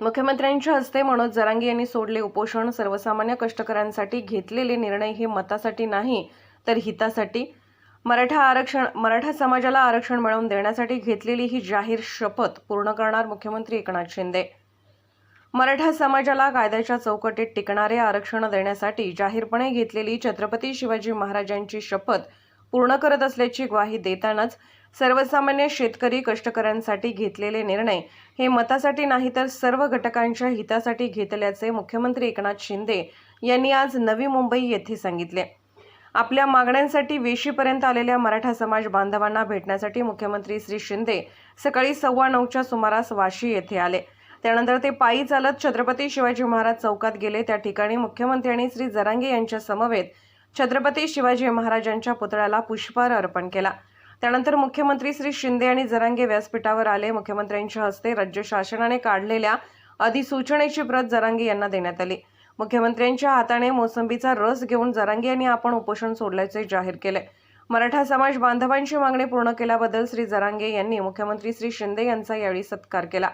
मुख्यमंत्र्यांच्या हस्ते मनोज जरांगे यांनी सोडले उपोषण. सर्वसामान्य कष्टकऱ्यांसाठी घेतलेले निर्णय हे मतासाठी नाही तर हितासाठी. मराठा आरक्षण मराठा समाजाला आरक्षण मिळवून देण्यासाठी घेतलेली ही जाहीर शपथ पूर्ण करणार मुख्यमंत्री एकनाथ शिंदे. मराठा समाजाला कायद्याच्या चौकटीत टिकणारे आरक्षण देण्यासाठी जाहीरपणे घेतलेली छत्रपती शिवाजी महाराजांची शपथ पूर्ण करत असल्याची ग्वाही देतानाच सर्वसामान्य शेतकरी कष्टकऱ्यांसाठी घेतलेले निर्णय. हे मतासाठी नाही तर सर्व घटकांच्या हितासाठी घेतल्याचे मुख्यमंत्री एकनाथ शिंदे यांनी आज नवी मुंबई येथे सांगितले. आपल्या मागण्यांसाठी वेशीपर्यंत आलेल्या मराठा समाज बांधवांना भेटण्यासाठी मुख्यमंत्री श्री शिंदे सकाळी सव्वा नऊच्या सुमारास वाशी येथे आले. त्यानंतर ते पायी चालत छत्रपती शिवाजी महाराज चौकात गेले. त्या ठिकाणी मुख्यमंत्री आणि श्री जरांगे यांच्या समवेत छत्रपती शिवाजी महाराजांच्या पुतळ्याला पुष्पहार अर्पण केला. त्यानंतर मुख्यमंत्री श्री शिंदे आणि जरांगे व्यासपीठावर आले. मुख्यमंत्र्यांच्या हस्ते राज्य शासनाने काढलेल्या अधिसूचनेची प्रत जरांगे यांना देण्यात आली. मुख्यमंत्र्यांच्या हाताने मोसंबीचा रस घेऊन जरांगे यांनी आपण उपोषण सोडल्याचे जाहीर केले. मराठा समाज बांधवांची मागणी पूर्ण केल्याबद्दल श्री जरांगे यांनी मुख्यमंत्री श्री शिंदे यांचा यावेळी सत्कार केला.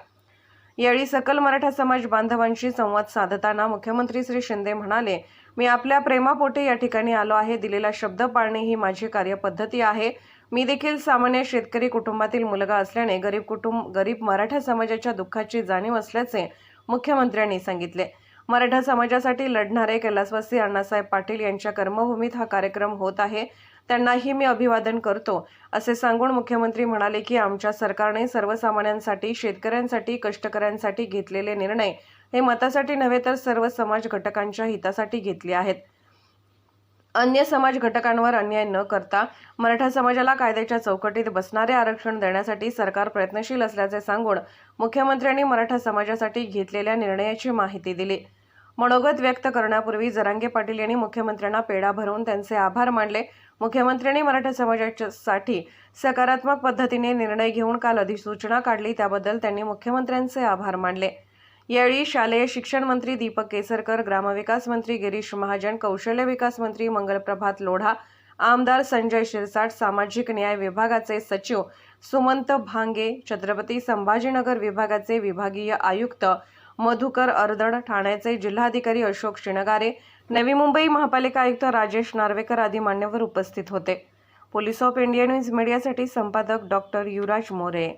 यावेळी सकल मराठा समाज बांधवांशी संवाद साधताना मुख्यमंत्री श्री शिंदे म्हणाले मी आपल्या प्रेमापोटे या ठिकाणी आलो आहे. दिलेला शब्द पाळणे ही माझी कार्यपद्धती आहे. मी देखील सामान्य शेतकरी कुटुंबातील मुलगा असल्याने गरीब कुटुंब गरीब मराठा समाजाच्या दुःखाची जाणीव असल्याचे मुख्यमंत्र्यांनी सांगितले. मराठा समाजासाठी लढणारे कैलासवासी अण्णासाहेब पाटील यांच्या कर्मभूमीत हा कार्यक्रम होत आहे. त्यांनाही मी अभिवादन करतो. असे सांगून मुख्यमंत्री म्हणाले की आमच्या सरकारने सर्वसामान्यांसाठी शेतकऱ्यांसाठी कष्टकऱ्यांसाठी घेतलेले निर्णय हे मतासाठी नव्हे तर सर्व समाज घटकांच्या हितासाठी घेतले आहेत. अन्य समाज घटकांवर अन्याय न करता मराठा समाजाला कायद्याच्या चौकटीत बसणारे आरक्षण देण्यासाठी सरकार प्रयत्नशील असल्याचे सांगून मुख्यमंत्र्यांनी मराठा समाजासाठी घेतलेल्या निर्णयाची माहिती दिली. मनोगत व्यक्त करण्यापूर्वी जरांगे पाटील यांनी मुख्यमंत्र्यांना पेढा भरवून त्यांचे आभार मानले. मुख्यमंत्र्यांनी मराठा समाजासाठी सकारात्मक पद्धतीने निर्णय घेऊन काल अधिसूचना काढली त्याबद्दल त्यांनी मुख्यमंत्र्यांचे आभार मानले. यावेळी शालेय शिक्षण मंत्री दीपक केसरकर ग्रामविकास मंत्री गिरीश महाजन कौशल्य विकास मंत्री मंगलप्रभात लोढा आमदार संजय शिरसाट सामाजिक न्याय विभागाचे सचिव सुमंत भांगे छत्रपती संभाजीनगर विभागाचे विभागीय आयुक्त मधुकर अर्दड ठाण्याचे जिल्हाधिकारी अशोक शिणगारे नवी मुंबई महापालिका आयुक्त राजेश नार्वेकर आदी मान्यवर उपस्थित होते. पोलीस ऑफ इंडिया न्यूज मीडियासाठी संपादक डॉक्टर युवराज मोरे.